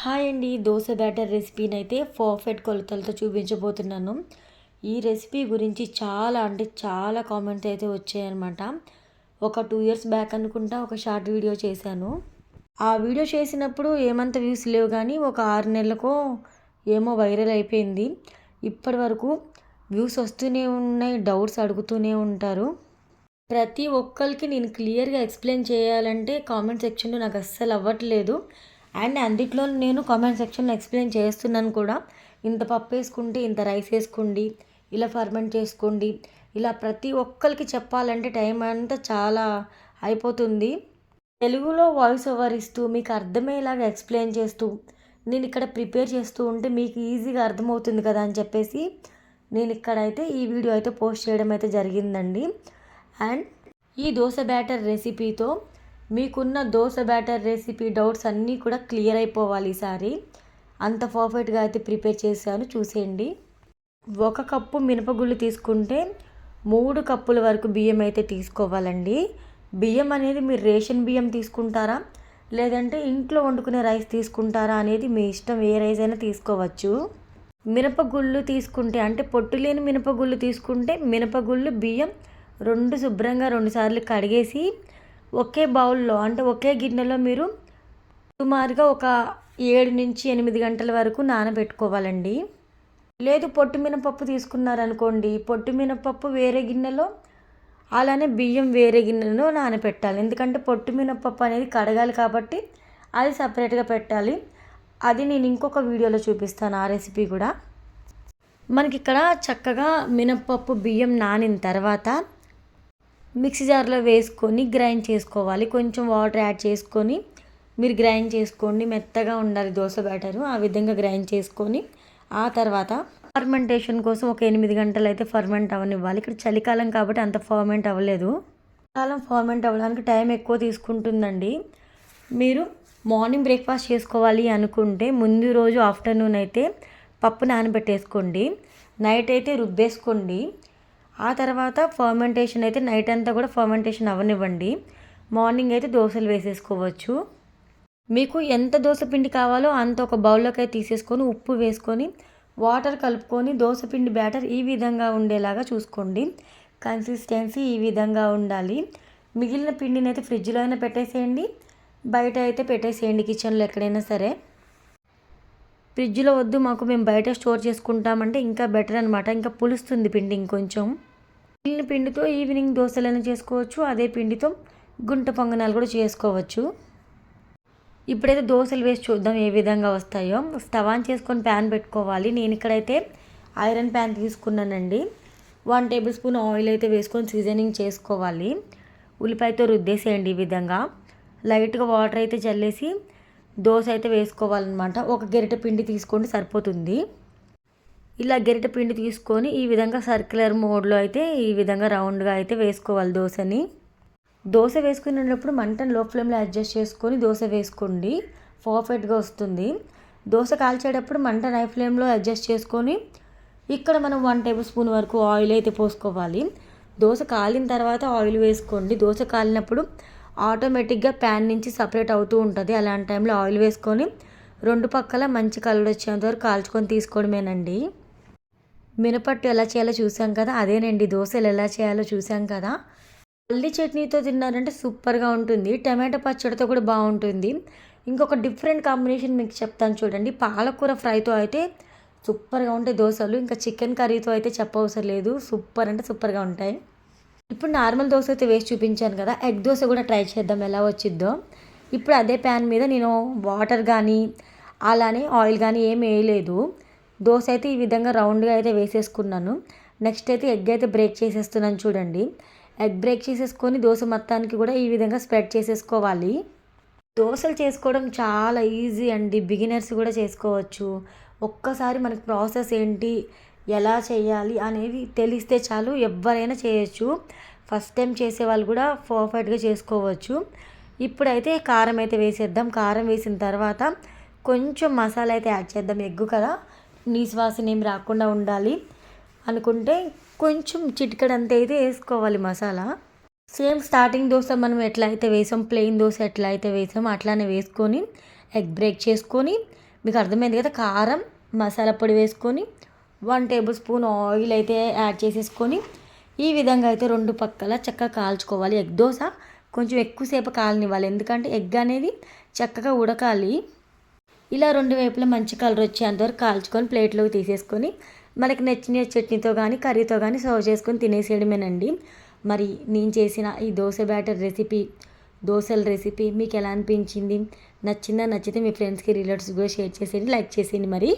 Hi అండి dosa batter రెసిపీని అయితే పర్ఫెక్ట్ కొలతలతో చూపించబోతున్నాను. ఈ రెసిపీ గురించి చాలా అంటే చాలా కామెంట్స్ అయితే వచ్చాయన్నమాట. ఒక టూ ఇయర్స్ బ్యాక్ అనుకుంటా ఒక షార్ట్ వీడియో చేశాను. ఆ వీడియో చేసినప్పుడు ఏమంత వ్యూస్ లేవు కానీ ఒక ఆరు నెలలకో ఏమో వైరల్ అయిపోయింది. ఇప్పటి వరకు వ్యూస్ వస్తూనే ఉన్నాయి డౌట్స్ అడుగుతూనే ఉంటారు. ప్రతి ఒక్కరికి నేను క్లియర్గా ఎక్స్ప్లెయిన్ చేయాలంటే కామెంట్ సెక్షన్లో నాకు అస్సలు అవ్వట్లేదు. అండ్ అందుట్లో నేను కామెంట్ సెక్షన్లో ఎక్స్ప్లెయిన్ చేస్తున్నాను కూడా. ఇంత పప్పు వేసుకుంటే ఇంత రైస్ వేసుకోండి ఇలా ఫర్మెంట్ చేసుకోండి ఇలా ప్రతి ఒక్కరికి చెప్పాలంటే టైం అంతా చాలా అయిపోతుంది. తెలుగులో వాయిస్ ఓవర్ ఇస్తూ మీకు అర్థమయ్యేలాగా ఎక్స్ప్లెయిన్ చేస్తూ నేను ఇక్కడ ప్రిపేర్ చేస్తూ ఉంటే మీకు ఈజీగా అర్థమవుతుంది కదా అని చెప్పేసి నేను ఇక్కడైతే ఈ వీడియో అయితే పోస్ట్ చేయడం అయితే జరిగిందండి. అండ్ ఈ దోశ బ్యాటర్ రెసిపీతో మీకున్న దోశ బ్యాటర్ రెసిపీ డౌట్స్ అన్నీ కూడా క్లియర్ అయిపోవాలి ఈసారి. అంత పర్ఫెక్ట్గా అయితే ప్రిపేర్ చేశాను చూసేయండి. ఒక కప్పు మినపగుళ్ళు తీసుకుంటే మూడు కప్పుల వరకు బియ్యం అయితే తీసుకోవాలండి. బియ్యం అనేది మీరు రేషన్ బియ్యం తీసుకుంటారా? లేదంటే ఇంట్లో వండుకునే రైస్ తీసుకుంటారా అనేది మీ ఇష్టం ఏ రైస్ అయినా తీసుకోవచ్చు. మినపగుళ్ళు తీసుకుంటే అంటే పొట్టు లేని మినపగుళ్ళు తీసుకుంటే మినపగుళ్ళు బియ్యం రెండు శుభ్రంగా రెండుసార్లు కడిగేసి ఒకే బౌల్లో అంటే ఒకే గిన్నెలో మీరు సుమారుగా ఒక ఏడు నుంచి ఎనిమిది గంటల వరకు నానబెట్టుకోవాలండి. లేదు పొట్టు మినపప్పు తీసుకున్నారనుకోండి పొట్టు మినపప్పు వేరే గిన్నెలో అలానే బియ్యం వేరే గిన్నెలో నానబెట్టాలి. ఎందుకంటే పొట్టు మినపప్పు అనేది కడగాలి కాబట్టి అది సపరేట్గా పెట్టాలి. అది నేను ఇంకొక వీడియోలో చూపిస్తాను ఆ రెసిపీ కూడా. మనకి ఇక్కడ చక్కగా మినపప్పు బియ్యం నానిన తర్వాత మిక్సీ జార్లో వేసుకొని గ్రైండ్ చేసుకోవాలి. కొంచెం వాటర్ యాడ్ చేసుకొని మీరు గ్రైండ్ చేసుకోండి. మెత్తగా ఉండాలి దోశ బ్యాటరు. ఆ విధంగా గ్రైండ్ చేసుకొని ఆ తర్వాత ఫర్మెంటేషన్ కోసం ఒక ఎనిమిది గంటలు అయితే ఫర్మెంట్ అవ్వనివ్వాలి ఇక్కడ చలికాలం కాబట్టి అంత ఫర్మెంట్ అవ్వలేదు. కాలం ఫర్మెంట్ అవ్వడానికి టైం ఎక్కువ తీసుకుంటుందండి. మీరు మార్నింగ్ బ్రేక్ఫాస్ట్ చేసుకోవాలి అనుకుంటే ముందు రోజు ఆఫ్టర్నూన్ అయితే పప్పు నానబెట్టేసుకోండి. నైట్ అయితే రుబ్బేసుకోండి. ఆ తర్వాత ఫర్మెంటేషన్ అయితే నైట్ అంతా కూడా ఫర్మెంటేషన్ అవ్వనివ్వండి. మార్నింగ్ అయితే దోశలు వేసేసుకోవచ్చు. మీకు ఎంత దోశ పిండి కావాలో అంత ఒక బౌల్లోకి అయితే తీసేసుకొని ఉప్పు వేసుకొని వాటర్ కలుపుకొని దోశ పిండి బ్యాటర్ ఈ విధంగా ఉండేలాగా చూసుకోండి. కన్సిస్టెన్సీ ఈ విధంగా ఉండాలి. మిగిలిన పిండిని అయితే ఫ్రిడ్జ్లో అయినా పెట్టేసేయండి. బయట అయితే పెట్టేసేయండి కిచెన్లో ఎక్కడైనా సరే. ఫ్రిడ్జ్లో వద్దు మాకు మేము బయట స్టోర్ చేసుకుంటామంటే ఇంకా బెటర్ అనమాట ఇంకా పులుస్తుంది పిండి ఇంకొంచెం. మిగిలిన పిండితో ఈవినింగ్ దోశలను చేసుకోవచ్చు అదే పిండితో గుంట పొంగనాలు కూడా చేసుకోవచ్చు. ఇప్పుడైతే దోశలు వేసి చూద్దాం ఏ విధంగా వస్తాయో. స్టవ్ ఆన్ చేసుకొని ప్యాన్ పెట్టుకోవాలి. నేను ఇక్కడైతే ఐరన్ ప్యాన్ తీసుకున్నానండి. వన్ టేబుల్ స్పూన్ ఆయిల్ అయితే వేసుకొని సీజనింగ్ చేసుకోవాలి. ఉల్లిపాయతో రుద్దేసేయండి ఈ విధంగా. లైట్గా వాటర్ అయితే చల్లేసి దోశ అయితే వేసుకోవాలన్నమాట. ఒక గరిటె పిండి తీసుకోండి సరిపోతుంది. ఇలా గరిటె పిండి తీసుకొని ఈ విధంగా సర్క్యులర్ మోడ్లో అయితే ఈ విధంగా రౌండ్గా అయితే వేసుకోవాలి దోశని. దోశ వేసుకునేటప్పుడు మంటను లో ఫ్లేమ్లో అడ్జస్ట్ చేసుకొని దోశ వేసుకోండి. పర్ఫెక్ట్గా వస్తుంది. దోశ కాల్చేటప్పుడు మంట హై ఫ్లేమ్లో అడ్జస్ట్ చేసుకొని ఇక్కడ మనం వన్ టేబుల్ స్పూన్ వరకు ఆయిల్ అయితే పోసుకోవాలి. దోశ కాలిన తర్వాత ఆయిల్ వేసుకోండి. దోశ కాలినప్పుడు ఆటోమేటిక్గా ప్యాన్ నుంచి సపరేట్ అవుతూ ఉంటుంది. అలాంటి టైంలో ఆయిల్ వేసుకొని రెండు పక్కల మంచి కలర్ వచ్చేంత వరకు కాల్చుకొని తీసుకోవడమేనండి. మినపట్టు ఎలా చేయాలో చూసాం కదా అదేనండి. దోశలు ఎలా చేయాలో చూసాం కదా. పల్లి చట్నీతో తిన్నారంటే సూపర్గా ఉంటుంది. టమాటో పచ్చడితో కూడా బాగుంటుంది. ఇంకొక డిఫరెంట్ కాంబినేషన్ మీకు చెప్తాను చూడండి. పాలకూర ఫ్రైతో అయితే సూపర్గా ఉంటాయి దోశలు. ఇంకా చికెన్ కర్రీతో అయితే చెప్పవసరం లేదు. సూపర్ అంటే సూపర్గా ఉంటాయి. ఇప్పుడు నార్మల్ దోశ అయితే వేసి చూపించాను కదా ఎగ్ దోశ కూడా ట్రై చేద్దాం ఎలా వచ్చిద్దో. ఇప్పుడు అదే ప్యాన్ మీద నేను వాటర్ కానీ అలానే ఆయిల్ కానీ ఏం వేయలేదు. దోశ అయితే ఈ విధంగా రౌండ్గా అయితే వేసేసుకున్నాను. నెక్స్ట్ అయితే ఎగ్ అయితే బ్రేక్ చేసేస్తున్నాను చూడండి. ఎగ్ బ్రేక్ చేసేసుకొని దోశ మొత్తానికి కూడా ఈ విధంగా స్ప్రెడ్ చేసేసుకోవాలి. దోశలు చేసుకోవడం చాలా ఈజీ అండి. బిగినర్స్ కూడా చేసుకోవచ్చు. ఒక్కసారి మనకి ప్రాసెస్ ఏంటి? ఎలా చేయాలి అనేది తెలిస్తే చాలు ఎవరైనా చేయొచ్చు. ఫస్ట్ టైం చేసే వాళ్ళు కూడా పర్ఫెక్ట్గా చేసుకోవచ్చు. ఇప్పుడైతే కారం అయితే వేసేద్దాం. కారం వేసిన తర్వాత కొంచెం మసాలా అయితే యాడ్ చేద్దాం. ఎగ్గు కదా నీసువాసన ఏం రాకుండా ఉండాలి అనుకుంటే కొంచెం చిటికడంత అయితే వేసుకోవాలి మసాలా. సేమ్ స్టార్టింగ్ దోశ మనం ఎట్లా అయితే వేసాం ప్లెయిన్ దోశ ఎట్లా అయితే వేసాం అట్లానే వేసుకొని ఎగ్ బ్రేక్ చేసుకొని మీకు అర్థమైంది కదా కారం మసాలా పొడి వేసుకొని వన్ టేబుల్ స్పూన్ ఆయిల్ అయితే యాడ్ చేసేసుకొని ఈ విధంగా అయితే రెండు పక్కల చక్కగా కాల్చుకోవాలి. ఎగ్ దోశ కొంచెం ఎక్కువసేపు కాలనివ్వాలి. ఎందుకంటే ఎగ్ అనేది చక్కగా ఉడకాలి. ఇలా రెండు వైపులా మంచి కలర్ వచ్చేంతవరకు కాల్చుకొని ప్లేట్లోకి తీసేసుకొని మనకి నచ్చిన చట్నీతో కానీ కర్రీతో కానీ సర్వ్ చేసుకొని తినేసేయడమేనండి. మరి నేను చేసిన ఈ దోశ బ్యాటర్ రెసిపీ దోశల రెసిపీ మీకు ఎలా అనిపించింది? నచ్చిందా? నచ్చితే మీ ఫ్రెండ్స్కి రిలేటివ్స్ కూడా షేర్ చేసేయండి. లైక్ చేసేయండి మరి.